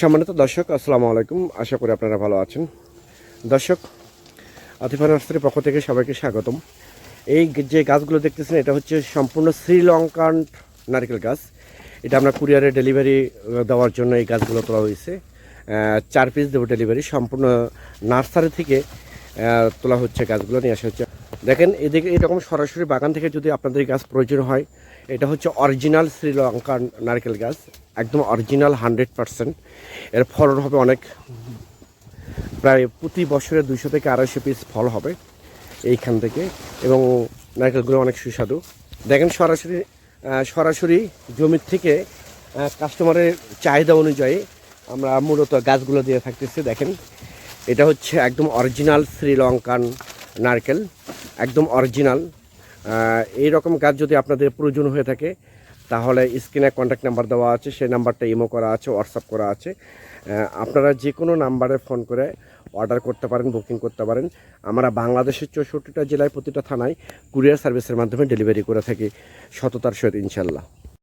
সম্মানিত দর্শক, আসসালামু আলাইকুম। আশা করি আপনারা ভালো আছেন। দর্শক আতিফা নার্সারির পক্ষ থেকে সবাইকে স্বাগতম। এই যে গাছগুলো দেখতেছেন, এটা হচ্ছে সম্পূর্ণ শ্রীলঙ্কান নারকেল গাছ। এটা আমরা কুরিয়ারে ডেলিভারি দেওয়ার জন্য এই গাছগুলো তোলা হয়েছে। চার পিস দেবো ডেলিভারি। সম্পূর্ণ নার্সারি থেকে তোলা হচ্ছে গাছগুলো, নিয়ে আসা হচ্ছে দেখেন, এদিকে এরকম সরাসরি বাগান থেকে যদি আপনাদের গাছ প্রয়োজন হয়, এটা হচ্ছে অরিজিনাল শ্রীলঙ্কার নারকেল গাছ, একদম অরিজিনাল হান্ড্রেড পারসেন্ট। এর ফলন হবে অনেক, প্রায় প্রতি বছরে দুইশো থেকে আড়াইশো পিস ফল হবে এইখান থেকে, এবং নারকেলগুলো অনেক সুস্বাদু। দেখেন সরাসরি সরাসরি জমির থেকে কাস্টমারের চাহিদা অনুযায়ী আমরা মূলত গাছগুলো দিয়ে থাকতেছি। দেখেন, এটা হচ্ছে একদম অরিজিনাল শ্রীলঙ্কান নারকেল। একদম অরিজিনাল। এই রকম গাছ যদি আপনাদের প্রয়োজন হয়ে থাকে, তাহলে স্ক্রিনে কন্ট্যাক্ট নাম্বার দেওয়া আছে, সেই নাম্বারটা ইমো করা আছে হোয়াটসঅ্যাপ করা আছে। আপনারা যে কোনো নাম্বারে ফোন করে অর্ডার করতে পারেন বুকিং করতে পারেন। আমরা বাংলাদেশের চৌষট্টিটা জেলায় প্রতিটা থানায় কুরিয়ার সার্ভিসের মাধ্যমে ডেলিভারি করে থাকি সততার সহিত ইনশাল্লাহ